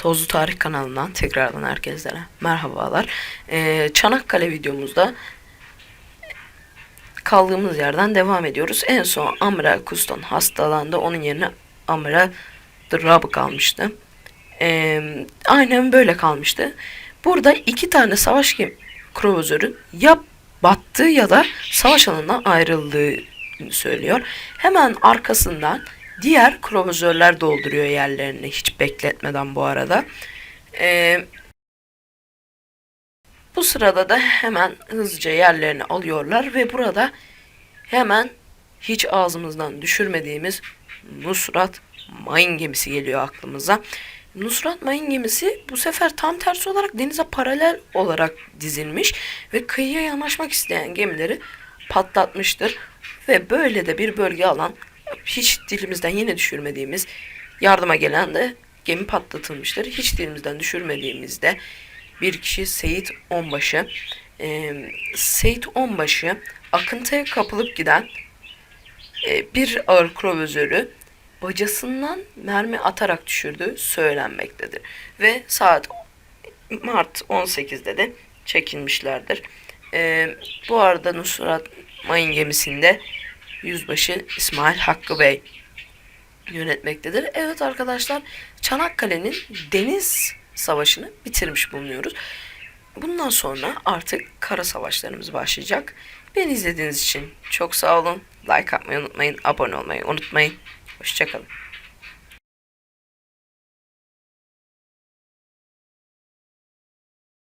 Tozlu Tarih kanalından tekrardan herkese merhabalar. Ee, Çanakkale videomuzda kaldığımız yerden devam ediyoruz. En son Amiral Kuston hastalandı. Onun yerine Amiral Drab kalmıştı. Ee, aynen böyle kalmıştı. Burada iki tane savaş kruvazörü ya battığı ya da savaş alanına ayrıldığını söylüyor. Hemen arkasından diğer kruvazörler dolduruyor yerlerini hiç bekletmeden bu arada. Ee, bu sırada da hemen hızlıca yerlerini alıyorlar ve burada hemen hiç ağzımızdan düşürmediğimiz Nusrat mayın gemisi geliyor aklımıza. Nusrat mayın gemisi bu sefer tam tersi olarak denize paralel olarak dizilmiş ve kıyıya yanaşmak isteyen gemileri patlatmıştır. Ve böyle de bir bölge alan hiç dilimizden yine düşürmediğimiz yardıma gelen de gemi patlatılmıştır. Hiç dilimizden düşürmediğimizde bir kişi Seyit Onbaşı. Ee, Seyit Onbaşı akıntıya kapılıp giden e, bir ağır kruvazörü bacasından mermi atarak düşürdüğü söylenmektedir. Ve saat Mart 18'de de çekilmişlerdir. Ee, bu arada Nusrat Mayın gemisinde Yüzbaşı İsmail Hakkı Bey yönetmektedir. Evet arkadaşlar Çanakkale'nin deniz savaşını bitirmiş bulunuyoruz. Bundan sonra artık kara savaşlarımız başlayacak. Beni izlediğiniz için çok sağ olun. Like atmayı unutmayın. Abone olmayı unutmayın. Hoşçakalın.